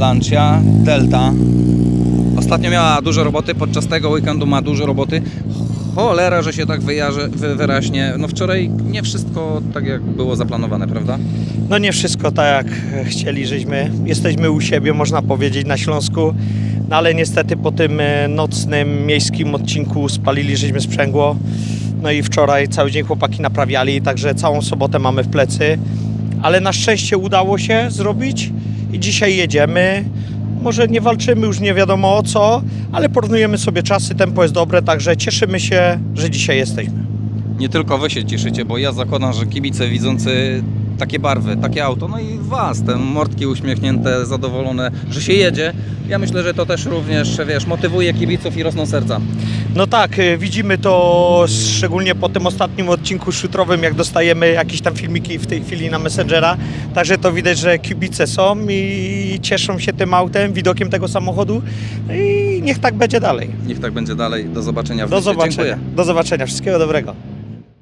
Lancia Delta. Ostatnio miała dużo roboty, podczas tego weekendu ma dużo roboty. Cholera, że się tak wyjarzy, wy, wyraźnie. No wczoraj nie wszystko tak jak było zaplanowane, prawda? No nie wszystko tak jak chcieli, żeśmy. Jesteśmy u siebie, można powiedzieć, na Śląsku. No ale niestety po tym e, nocnym miejskim odcinku spalili żeśmy sprzęgło. No i wczoraj cały dzień chłopaki naprawiali, także całą sobotę mamy w plecy. Ale na szczęście udało się zrobić i dzisiaj jedziemy. Może nie walczymy już nie wiadomo o co, ale porównujemy sobie czasy, tempo jest dobre, także cieszymy się, że dzisiaj jesteśmy. Nie tylko wy się cieszycie, bo ja zakładam, że kibice widzący takie barwy, takie auto, no i was, te mordki uśmiechnięte, zadowolone, że się jedzie. Ja myślę, że to też również, wiesz, motywuje kibiców i rosną serca. No tak, y, widzimy to szczególnie po tym ostatnim odcinku szutrowym, jak dostajemy jakieś tam filmiki w tej chwili na Messengera. Także to widać, że kibice są i cieszą się tym autem, widokiem tego samochodu i niech tak będzie dalej. Niech tak będzie dalej. Do zobaczenia w Do zobaczenia. Dziękuję. Do zobaczenia. Wszystkiego dobrego.